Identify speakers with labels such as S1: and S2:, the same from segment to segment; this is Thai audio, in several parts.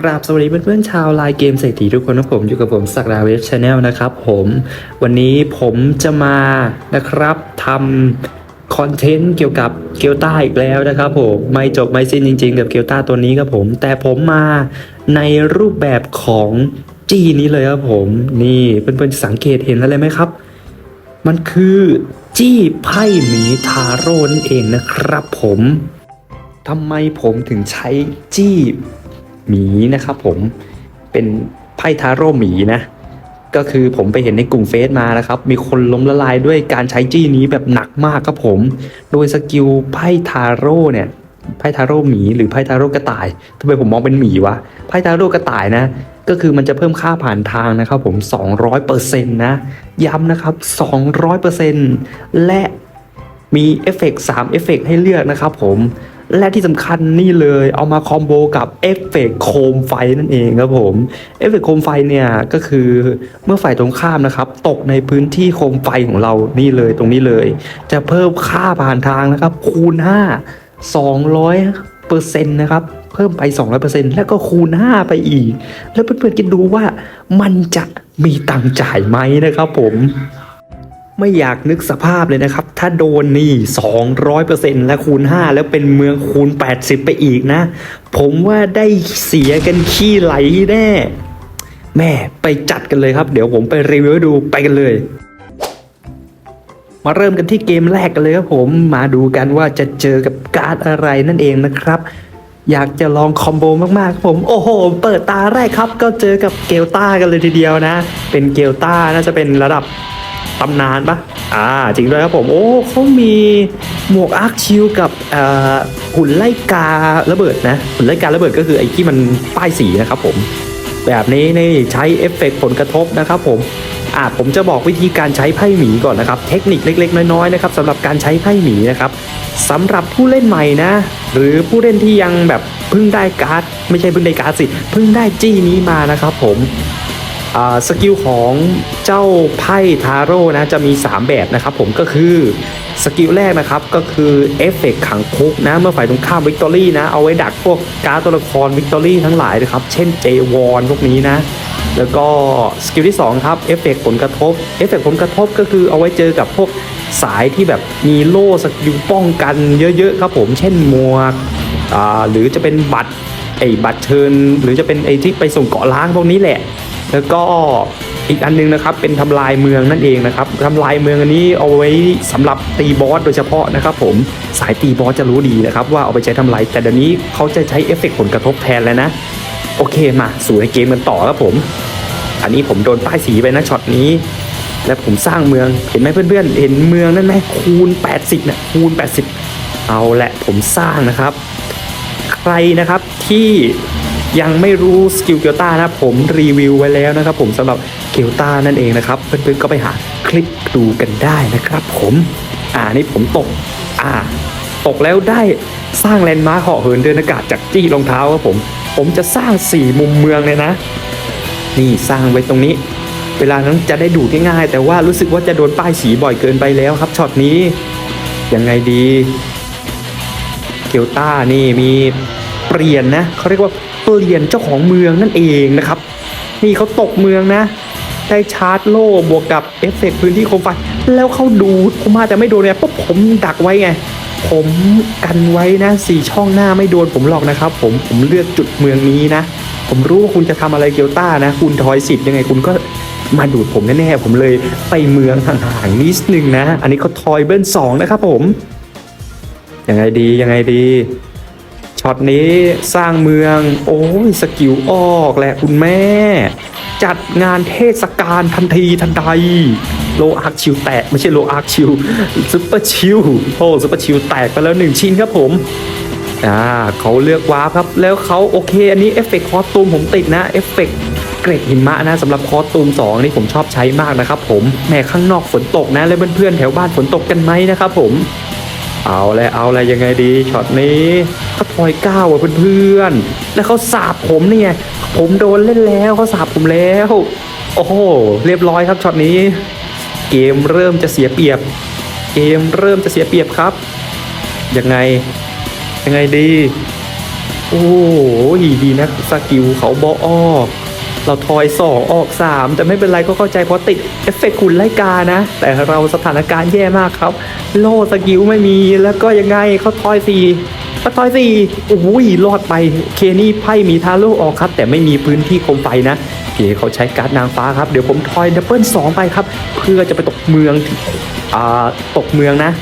S1: กราบสวัสดีเพื่อนๆชาวไลน์เกมเศรษฐีทุกคนนะผมอยู่กับผมสักดาเวฟชาแนลนะครับผมวันนี้ผมจะมานะครับทำคอนเทนต์เกี่ยวกับเกียวต้าอีกแล้วนะครับผมไม่จบไม่สิ้นจริง ๆ กับเกียวต้าตัวนี้ครับผม แต่ผมมาในรูปแบบของจีนี้เลยครับผม นี่เพื่อนๆสังเกตเห็นอะไรไหมครับ มันคือจี้ไพ่หมีทาโร่นั่นเองนะครับผมทำไมผมถึงใช้จี้ หมีนะครับผมเป็นไพ่ทาโร่หมีนะ ก็คือผมไปเห็นในกลุ่มเฟซมานะครับ มีคนล้มละลายด้วยการใช้จี้นี้แบบหนักมากครับผม โดยสกิลไพ่ทาโร่เนี่ยไพ่ทาโร่หมีหรือไพ่ทาโร่กระต่ายทำไมผมมองเป็นหมีวะไพ่ทาโร่กระต่ายนะ ก็คือมันจะเพิ่มค่าผ่านทางนะครับผม 200%นะ ย้ำนะครับ 200%และมีเอฟเฟกต์3เอฟเฟกต์ให้เลือกนะครับผม และที่สำคัญนี่เลยเอามาคอมโบกับเอฟเฟกต์โคมไฟนั่นเองครับผมเอฟเฟกต์โคมไฟเนี่ยก็คือเมื่อฝ่ายตรงข้ามนะครับ ตกในพื้นที่โคมไฟของเรานี่เลยตรงนี้เลย จะเพิ่มค่าผ่านทางนะครับ คูณ 5 200เปอร์เซ็นต์นะครับเพิ่มไป 200%แล้วก็คูณ 5 ไปอีก แล้วเพื่อนๆคิดดูว่ามันจะมีตังค์จ่ายไหมนะครับผม ไม่อยากนึกสภาพเลยนะครับ ถ้าโดนนี่ 200%และคูณ 5 แล้วเป็นเมืองคูณ 80 ไปอีกนะ ผมว่าได้เสียกันขี้ไหลแน่ แม่ไปจัดกันเลยครับ เดี๋ยวผมไปรีวิวดูไปกันเลย มาเริ่มกันที่เกมแรกกันเลยครับผมมาดูกันว่าจะเจอกับการ์ดอะไรนั่นเองนะครับอยากจะลองคอมโบมากๆครับผม โอ้โห เปิดตาแรกครับ ก็เจอกับเกลต้ากันเลยทีเดียวนะ เป็นเกลต้าน่าจะเป็นระดับ ตำนานปะอ่าจริงด้วยครับผมโอ้เขามีหมวกอาร์คชิลกับอ่อหุ่นไล่การะเบิดนะหุ่นไล่การะเบิดก็คือไอ้ที่มันป้ายสีนะครับผม แบบนี้นี่ใช้เอฟเฟกต์ผลกระทบนะครับผมอ่าผมจะบอกวิธีการใช้ไพ่หมีก่อนนะครับ เทคนิคเล็กๆ น้อยๆนะครับสำหรับการใช้ไพ่หมีนะครับสำหรับผู้เล่นใหม่นะ หรือผู้เล่นที่ยังแบบเพิ่งได้การ์ด ไม่ใช่เพิ่งได้การ์ดสิเพิ่งได้จี้นี้มานะครับผม สกิลของเจ้าไพ่ทาโร่นะจะมี 3 แบบนะครับผมก็คือสกิลแรกนะครับก็คือเอฟเฟกขังคุกนะเมื่อฝ่ายตรงข้ามวิกตอรี่นะเอาไว้ดักพวกการ์ดตัวละครวิกตอรี่ทั้งหลายนะครับเช่นเจวอนพวกนี้นะแล้วก็สกิลที่ 2 ครับเอฟเฟกผลกระทบเอฟเฟกผลกระทบก็คือเอาไว้เจอกับพวกสายที่แบบมีโล่สกิลป้องกันเยอะๆครับผมเช่นหมวกหรือจะเป็นบัตรไอ้บัตรเชิญ หรือจะเป็นไอ้ที่ไปส่งเกาะล้างพวกนี้แหละ แล้วก็อีกอันนึงนะครับเป็นทำลายเมืองนั่นเองนะครับทำลายเมืองอันนี้เอาไว้สำหรับตีบอสโดยเฉพาะนะครับผมสายตีบอสจะรู้ดีนะครับว่าเอาไปใช้ทำลายแต่เดี๋ยวนี้เขาจะใช้เอฟเฟกต์ผลกระทบแทนแล้วนะ โอเคมาสู่ในเกมกันต่อครับผม อันนี้ผมโดนป้ายสีไปนะช็อตนี้ และผมสร้างเมืองเห็นไหมเพื่อนๆ เห็นเมืองนั่นไหมคูณ 80นะคูณ 80 เอาแหละผมสร้างนะครับ ใครนะครับที่ ยังไม่รู้สกิลเกียวต้านะผมรีวิวไว้แล้วนะครับผมสำหรับเกียวต้านั่นเองนะครับเพื่อนๆก็ไปหาคลิปดูกันได้นะครับผมอ่านี่ผมตกอ่าตกแล้วได้สร้างแลนด์มาร์คเหาะเหินเดินอากาศจากจี้รองเท้าครับผมผมจะสร้างสี่มุมเมืองเลยนะ นี่สร้างไว้ตรงนี้ เวลานั้นจะได้ดูง่ายๆ แต่ว่ารู้สึกว่าจะโดนป้ายสีบ่อยเกินไปแล้วครับช็อตนี้ยังไงดีเกียวต้านี่มี เปลี่ยนนะเขาเรียกว่าเปลี่ยนเจ้าของเมืองนั่นเองนะครับ นี่เขาตกเมืองนะ ได้ชาร์จโล่บวกกับเอฟเฟกต์พื้นที่โคมไฟแล้วเขาดูดผมมาจะไม่โดนเนี่ยปุ๊บผมดักไว้ไงผมกันไว้นะสี่ช่องหน้าไม่โดนผมหรอกนะครับ ผมผมเลือกจุดเมืองนี้นะ ผมรู้ว่าคุณจะทำอะไรเกียวต้านะ คุณทอยสิทธิ์ยังไงคุณก็มาดูดผมแน่ๆผมเลยไปเมืองห่างๆนิดนึงนะ อันนี้เขาทอยเบิ้ลสองนะครับผมยังไงดียังไงดี ช็อตนี้สร้างเมือง โอ้ยสกิลออกแหละคุณแม่ จัดงานเทศกาลทันทีทันใด โลอาร์ชิลแตก ไม่ใช่โลอาร์ชิลซุปเปอร์ชิลโอ้ซุปเปอร์ชิลแตกไปแล้วหนึ่งชิ้นครับผมอ่าเขาเลือกวาร์ปครับ แล้วเขาโอเค อันนี้เอฟเฟกต์คอสตูมผมติดนะเอฟเฟกต์เกรดหิมะนะสำหรับคอสตูม2นี่ผมชอบใช้มากนะครับผมแม่ข้างนอกฝนตกนะ แล้วเพื่อนๆแถวบ้านฝนตกกันไหมนะครับผม เอาเลยเอาเลยยังไงดีช็อตนี้ เขาถอยก้าว่ะเพื่อนๆแล้วเขาสาบผมนี่ไงผมโดนเล่นแล้วเขาสาบผมแล้ว โอ้โหเรียบร้อยครับช็อตนี้ เกมเริ่มจะเสียเปรียบ เกมเริ่มจะเสียเปรียบครับยังไงยังไงดี โอ้ยดีนะสกิลเขาบอออกเราทอยสองออกสามแต่ไม่เป็นไรก็เข้าใจเพราะติดเอฟเฟกต์คุณไล่กานะ แต่เราสถานการณ์แย่มากครับ โลสกิลไม่มีแล้วก็ยังไงเขาทอยสี่ ปะตอยสี่โอ้ยรอดไป เคนี่ไพ่มีทาโร่ออกครับ แต่ไม่มีพื้นที่คมไฟนะเคเขาใช้การ์ดนางฟ้าครับ เดี๋ยวผมทอยดับเบิลสองไปครับ เพื่อจะไปตกเมืองอ่าตกเมืองนะ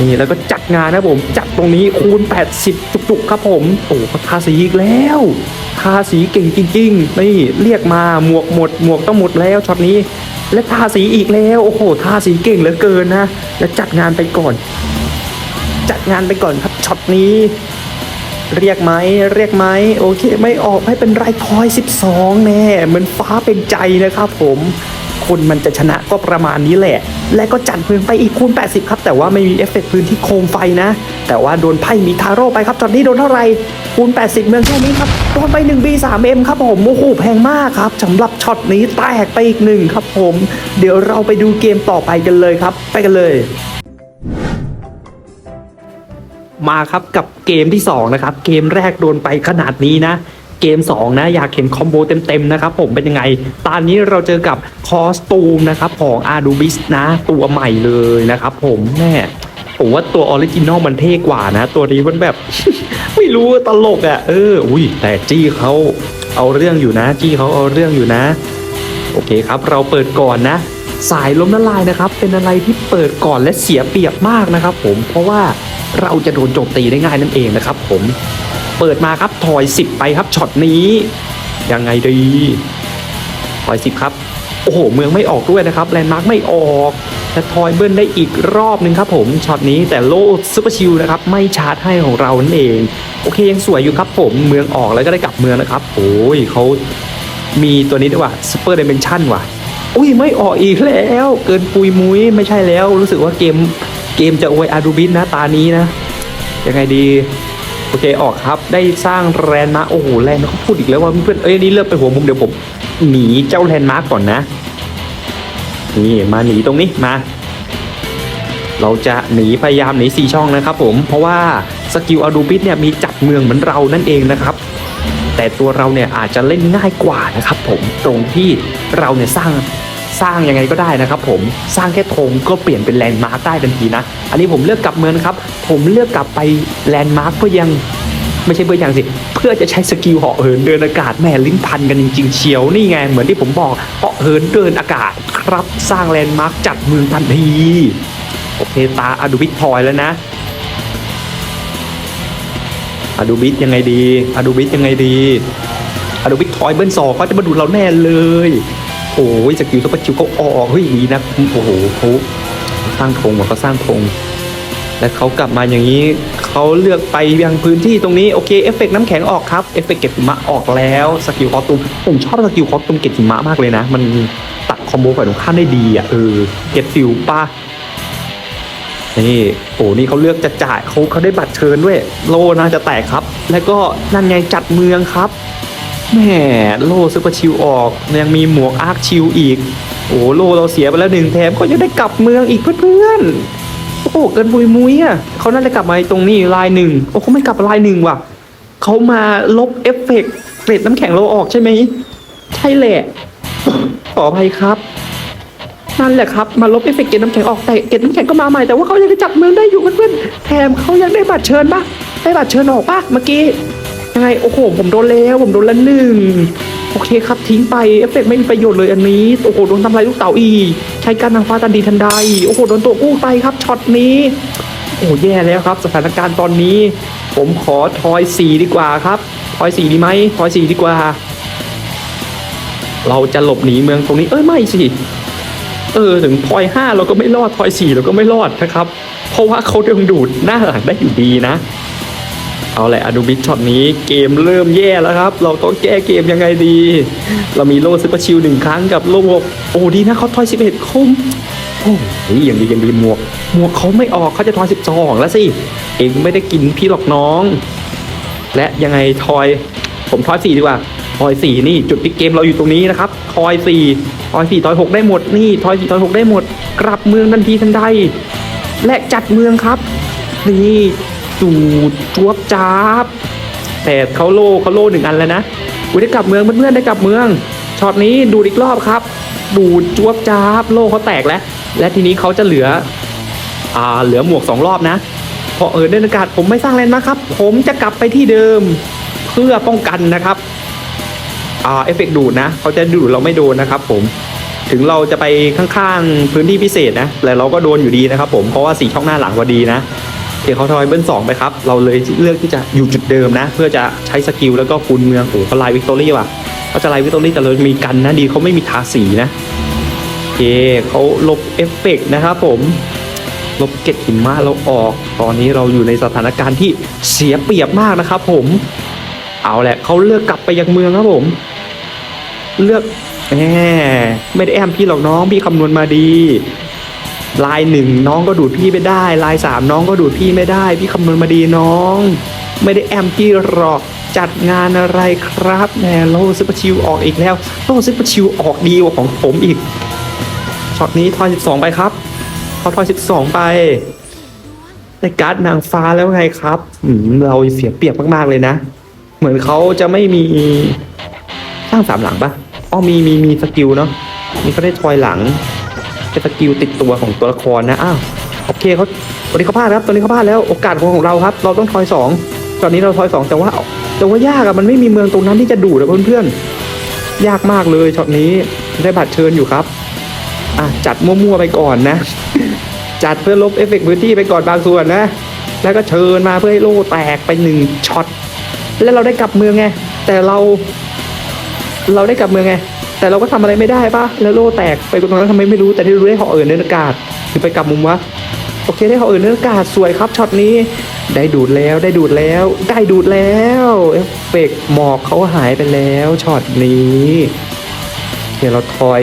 S1: นี่แล้วก็จัดงานนะผม จัดตรงนี้คูณ 80 จุกๆครับผม โอ้คาสีอีกแล้วคาสีเก่งจริงๆนี่เรียกมาหมวกหมด หมวกต้องหมดแล้วช็อตนี้ และทาสีอีกแล้ว โอ้โหทาสีเก่งเหลือเกินนะ และจัดงานไปก่อน จัดงานไปก่อนครับช็อตนี้ เรียกไหมเรียกไหมโอเค ไม่ออกไม่เป็นไรทอย 12 แน่เหมือนฟ้าเป็นใจนะครับผมคนมันจะชนะก็ประมาณนี้แหละ และก็จัดเมืองไปอีกคูณ 80 ครับ แต่ว่าไม่มีเอฟเฟกต์พื้นที่โคมไฟนะ แต่ว่าโดนไพ่มีทาโร่ไปครับตอนนี้โดนเท่าไหร่คูณ 80 เมืองแค่นี้ครับ โดนไป 1B 3M ครับผมโอ้โหแพงมากครับสำหรับช็อตนี้แตกไปอีกหนึ่งครับผม เดี๋ยวเราไปดูเกมต่อไปกันเลยครับ ไปกันเลย มาครับกับเกมที่ 2 นะครับ เกมแรกโดนไปขนาดนี้นะ เกม 2 นะ อยากเห็นคอมโบเต็ม ๆ นะครับผมเป็นยังไง ตอนนี้เราเจอกับคอสตูมนะครับ ของอาดูบิสนะ ตัวใหม่เลยนะครับผมแม่ผมว่าตัวออริจินอลมันเท่กว่านะ ตัวนี้มันแบบ ไม่รู้ตลกอะ่ะ เออ อุ้ยแต่จี้เขาเอาเรื่องอยู่นะ จี้เขาเอาเรื่องอยู่นะ โอเคครับ เราเปิดก่อนนะ สายล้มละลายนะครับ เป็นอะไรที่เปิดก่อนและเสียเปรียบมากนะครับ ผมเพราะว่า เราจะโดนโจมตีได้ง่ายนั่นเองนะครับผมเปิดมาครับถอย 10 ไปครับช็อตนี้ยังไงดีถอย10ครับโอ้โหเมืองไม่ออกด้วยนะครับแลนด์มาร์กไม่ออกและทอยเบิ้ลได้อีกรอบนึงครับผมช็อตนี้แต่โล่ซูเปอร์ชิลนะครับไม่ชาร์จให้ของเรานั่นเองโอเคยังสวยอยู่ครับผมเมืองออกแล้วก็ได้กลับเมืองนะครับโอ้ยเขามีตัวนี้ด้วยว่ะซูเปอร์เดเมนชั่นว่ะอุ้ยไม่ออกอีกแล้ว เกินปุยมุ้ยไม่ใช่แล้ว รู้สึกว่าเกม เกมจะอวยอาดูบินนะตานี้นะ ยังไงดี โอเคออกครับได้สร้างแลนด์มาร์โอ้โหแลนด์เขาพูดอีกแล้วว่าเพื่อนเอ้ยนี่เลือกไปหัวมุมเดี๋ยวผมหนีเจ้าแลนด์มาร์ก่อนนะ นี่มาหนีตรงนี้มา เราจะหนีพยายามหนีสี่ช่องนะครับผมเพราะว่าสกิลอาดูบิสเนี่ยมีจัดเมืองเหมือนเรานั่นเองนะครับ แต่ตัวเราเนี่ยอาจจะเล่นง่ายกว่านะครับผมตรงที่เราเนี่ยสร้าง สร้างยังไงก็ได้นะครับผมสร้างแค่ธงก็เปลี่ยนเป็นแลนด์มาร์คได้ทันทีนะ อันนี้ผมเลือกกลับเมืองนครับ ผมเลือกกลับไปแลนด์มาร์คเพื่อยังไม่ใช่เพื่อยังสิ เพื่อจะใช้สกิลเหาะเหินเดินอากาศแม่ลิ้นพันกันจริงๆเชียวนี่ไงเหมือนที่ผมบอกเหาะเหินเดินอากาศครับสร้างแลนด์มาร์คจัดเมืองทันทีโอเคตาอดูบิททอยแล้วนะอะดูบิทยังไงดีอะดูบิทยังไงดีอะดูบิททอยเบิ้ลสองเขาจะมาดูเราแน่เลย โอ้ยสกิลซุปเปอร์คิวเขาออกเฮ้ยดีนะโอ้โหเขาสร้างธงว่ะเขาสร้างธงและเขากลับมาอย่างนี้เขาเลือกไปยังพื้นที่ตรงนี้โอเคเอฟเฟกต์น้ำแข็งออกครับเอฟเฟกต์เก็บหิมะออกแล้วสกิลคอสตูมผมชอบสกิลคอสตูมเก็บหิมะมากเลยนะ มันตัดคอมโบฝ่ายตรงข้ามได้ดีอะเออเก็บฟิลป้านี่โอ้นี่เขาเลือกจะจ่ายเขาเขาได้บัตรเชิญด้วย โลน่าจะแตกครับ แล้วก็นั่นไงจัดเมืองครับ แหมโลซุปเปอร์ชิลออก ยังมีหมวกอาร์คชิลอีก โอ้โลเราเสียไปแล้วหนึ่งแถมก็ยังได้กลับเมืองอีกเพื่อนๆ โอ้โหเกินปุยมุ้ยอะเขาน่าจะกลับมาตรงนี้ลายหนึ่งโอ้เขาไม่กลับลายหนึ่งว่ะเขามาลบเอฟเฟกต์เกรดน้ำแข็งเราออกใช่ไหมใช่แหละขออภัยครับนั่นแหละครับมาลบเอฟเฟกต์เกล็ดน้ำแข็งออกแต่เกล็ดน้ำแข็งก็มาใหม่แต่ว่าเขายังจะจับเมืองได้อยู่เพื่อนๆแถมเขายังได้บัตรเชิญปะได้บัตรเชิญออกปะเมื่อกี้ ยังไงโอ้โห ผมโดนแล้ว ผมโดนละหนึ่งโอเคครับทิ้งไปเอฟเฟกต์ไม่มีประโยชน์เลยอันนี้โอ้โหโดนทำลายลูกเต๋าอีใช้การนางฟ้าทันดีทันใดโอ้โหโดนตัวกู้ไปครับช็อตนี้โอ้แย่แล้วครับ สถานการณ์ตอนนี้ ผมขอทอยสี่ดีกว่าครับทอยสี่ดีไหมทอยสี่ดีกว่า เราจะหลบหนีเมืองตรงนี้เอ้ยไม่สิเออถึงทอยห้าเราก็ไม่รอดทอยสี่เราก็ไม่รอดนะครับ เพราะว่าเขาดึงดูดหน้าหลังได้อยู่ดีนะ เอาแหละอดูบิทช็อตนี้เกมเริ่มแย่แล้วครับ เราต้องแก้เกมยังไงดี เรามีโล่ซุปเปอร์ชิลหนึ่งครั้งกับโล่บวกโอ้ดีนะเขาทอยสิบเอ็ดคมโอ้ยยังดียังดีหมวก หมวกเขาไม่ออกเขาจะทอยสิบสองแล้วสิ เองไม่ได้กินพี่หรอกน้อง และยังไงทอย ผมทอยสี่ดีกว่าทอยสี่นี่จุดพิกเกมเราอยู่ตรงนี้นะครับทอยสี่ทอยสี่ทอยหกได้หมดนี่ทอยสี่ทอยหกได้หมด กลับเมืองทันทีทันใดและจัดเมืองครับ นี่ จูดจวบจ้าบแต่เขาโล่เขาโล่หนึ่งอันแล้วนะอุ้ยได้กลับเมืองเพื่อนๆได้กลับเมืองช็อตนี้ดูดอีกรอบครับ ดูดจวบจ้าบโล่เขาแตกแล้ว และทีนี้เขาจะเหลืออ่าเหลือหมวกสองรอบนะเพราะเออเดินอากาศผมไม่สร้างแลนด์มาครับ ผมจะกลับไปที่เดิมเพื่อป้องกันนะครับอ่าเอฟเฟกต์ดูดนะเขาจะดูดเราไม่โดนนะครับ ผมถึงเราจะไปข้างๆพื้นที่พิเศษนะแต่เราก็โดนอยู่ดีนะครับ ผมเพราะว่าสีช่องหน้าหลังพอดีนะ เดี๋ยวเขาทอยเบิ้ลสองไปครับ เราเลยเลือกที่จะอยู่จุดเดิมนะ เพื่อจะใช้สกิลแล้วก็คูณเมืองโอ้เขาไลน์วิกตอรี่ว่ะเขาจะไลน์วิกตอรี่แต่เรามีกันนะดีเขาไม่มีทาสีนะโอเคเขาลบเอฟเฟกต์นะครับผมลบเกตหิมะเราออก ตอนนี้เราอยู่ในสถานการณ์ที่เสียเปรียบมากนะครับผม เอาแหละเขาเลือกกลับไปยังเมืองครับผม เลือกแหมไม่ได้แอมพี่หรอกน้องพี่คำนวณมาดี ลายหนึ่งน้องก็ดูดพี่ไม่ได้ลายสามน้องก็ดูดพี่ไม่ได้ พี่คำนวณมาดีน้อง ไม่ได้แอมพี่หรอกจัดงานอะไรครับแหมโลซุปเปอร์ชิวออกอีกแล้วโลซุปเปอร์ชิวออกดีกว่าของผมอีกช็อตนี้ทอย12 ไปครับเขาทอย12 ไปได้การ์ดนางฟ้าแล้วไงครับอืมเราเสียเปรียบมากๆเลยนะ เหมือนเขาจะไม่มีสร้างสามหลังปะอ๋อมีมีมีสกิลเนาะมีเขาได้ทอยหลัง เป็นสกิลติดตัวของตัวละครนะอ้าวโอเคเขาตัวนี้เขาพลาดครับตัวนี้เขาพลาดแล้วโอกาสของเราครับ เราต้องทอยสองตอนนี้เราทอยสองแต่ว่าแต่ว่ายากอะมันไม่มีเมืองตรงนั้นที่จะดูดอะเพื่อนๆยากมากเลยช็อตนี้ได้บัตรเชิญอยู่ครับอะจัดมั่วๆไปก่อนนะ จัดเพื่อลบเอฟเฟกต์พื้นที่ไปก่อนบางส่วนนะ แล้วก็เชิญมาเพื่อให้โล่แตกไปหนึ่งช็อตแล้วเราได้กลับเมืองไงแต่เรา เราได้กลับเมืองไง แต่เราก็ทำอะไรไม่ได้ป่ะแล้วโล่แตกไปตรงนั้นทำไมไม่รู้แต่ที่รู้ได้เหาะเอิญเดินอากาศคือไปกลับมุมวะโอเคได้เหาะเอิญเดินอากาศสวยครับช็อตนี้ ได้ดูดแล้วได้ดูดแล้ว ได้ดูดแล้วเอฟเฟกต์หมอกเขาหายไปแล้วช็อตนี้เดี๋ยวเราทอย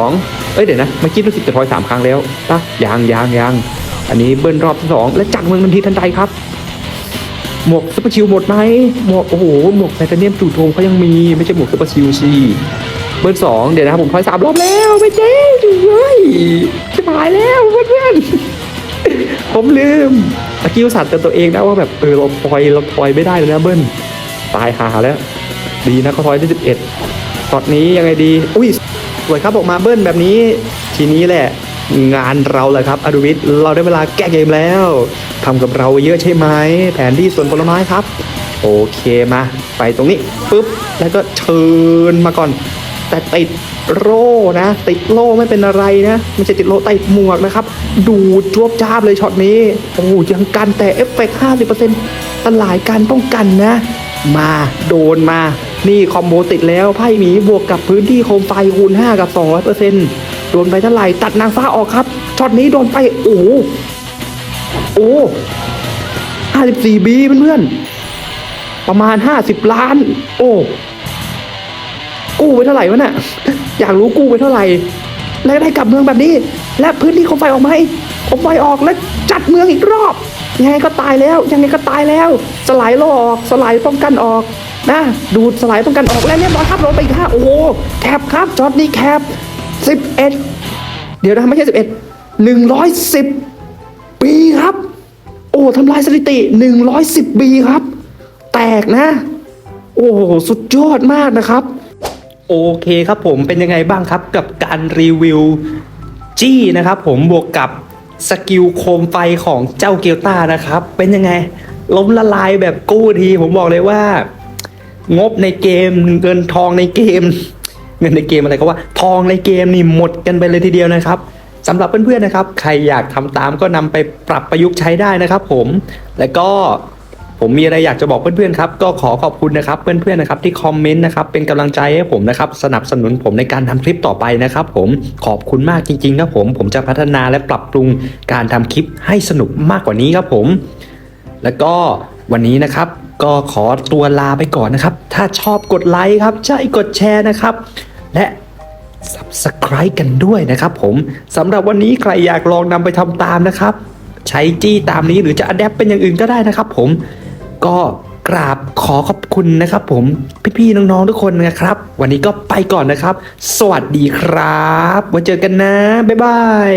S1: 12 เอ้ยเดี๋ยวนะเมื่อกี้รู้สึกจะทอยสามครั้งแล้วปะยังยังยังอันนี้เบิ้ลรอบที่สองและจักเมืองทันทีทันใดครับ หมวกซุปเปอร์ชิลหมดไหมหมวกโอ้โหหมวกไทเทเนียมจู่โจมเขายังมีไม่ใช่หมวกซุปเปอร์ชิลสิ เบอร์สองเดี๋ยวนะครับผมทอยสามรอบแล้วไม่เจ๊เฮ้ยจะหายแล้วเพื่อนๆผมลืมตะกี้สัตว์เตือนตัวเองนะว่าแบบเออเราทอยเราทอยไม่ได้เลยนะเบิ้ลตายหาแล้ว ดีนะเขาทอยได้สิบเอ็ดตอนนี้ยังไงดี อุ้ยสวยครับออกมาเบิ้ลแบบนี้ ทีนี้แหละงานเราแหละครับอดุวิทเราได้เวลาแก้เกมแล้วทำกับเราเยอะใช่ไหมแผนที่สวนผลไม้ครับ โอเคมา ไปตรงนี้ปุ๊บ แล้วก็เชิญมาก่อน แต่ติดโล่นะ ติดโล่ไม่เป็นอะไรนะไม่ใช่ติดโล่ติดหมวกนะครับ ดูดจวบจ้าบเลยช็อตนี้ โอ้ยังกันแต่เอฟเฟกต์50%ตลายการป้องกันนะ มาโดนมา นี่คอมโบติดแล้วไพ่หมีบวกกับพื้นที่โคมไฟคูณ5กับ 200%โดนไปเท่าไหร่ตัดนางฟ้าออกครับช็อตนี้โดนไปโอ้โหโอ้54บีเพื่อนๆประมาณ 50 ล้าน โอ้ กู้ไปเท่าไหร่วะเนี่ยอยากรู้กู้ไปเท่าไหร่ แล้วได้กลับเมืองแบบนี้ และพื้นที่โคมไฟออกไหมโคมไฟออกแล้วจัดเมืองอีกรอบ ยังไงก็ตายแล้ว ยังไงก็ตายแล้ว สลายโลออก สลายป้องกันออกนะดูดสลายป้องกันออกแล้วเรียบร้อยครับลงไปอีกห้าโอ้โหแคปครับจอดนี่แคปสิบเอ็ดเดี๋ยวนะไม่ใช่สิบเอ็ดหนึ่งร้อยสิบปีครับ โอ้ทำลายสถิติหนึ่งร้อยสิบปีครับ แตกนะ โอ้สุดยอดมากนะครับ โอเคครับผมเป็นยังไงบ้างครับกับการรีวิวจี้นะครับผมบวกกับสกิลโคมไฟของเจ้าเกียวต้านะครับ เป็นยังไงล้มละลายแบบกู้ที ผมบอกเลยว่า งบในเกมเงินทองในเกม เงินในเกมอะไรก็ว่า ทองในเกมนี่หมดกันไปเลยทีเดียวนะครับสำหรับเพื่อนๆนะครับ ใครอยากทำตามก็นำไปปรับประยุกต์ใช้ได้นะครับ ผมแล้วก็ ผมมีอะไรอยากจะบอกเพื่อนๆครับก็ขอขอบคุณนะครับเพื่อนๆนะครับที่คอมเมนต์นะครับเป็นกำลังใจให้ผมนะครับสนับสนุนผมในการทำคลิปต่อไปนะครับ ผมขอบคุณมากจริงๆครับผมผมจะพัฒนาและปรับปรุงการทำคลิปให้สนุกมากกว่านี้ครับผม แล้วก็วันนี้นะครับก็ขอตัวลาไปก่อนนะครับ ถ้าชอบกดไลค์ครับใช่กดแชร์นะครับ และ Subscribe กันด้วยนะครับผมสำหรับวันนี้ใครอยากลองนำไปทำตามนะครับ ใช้จี้ตามนี้หรือจะอัดแอปเป็นอย่างอื่นก็ได้นะครับผม ก็กราบขอขอบคุณนะครับ ผมพี่ๆน้องๆทุกคนนะครับ วันนี้ก็ไปก่อนนะครับ สวัสดีครับไว้เจอกันนะบ๊ายบาย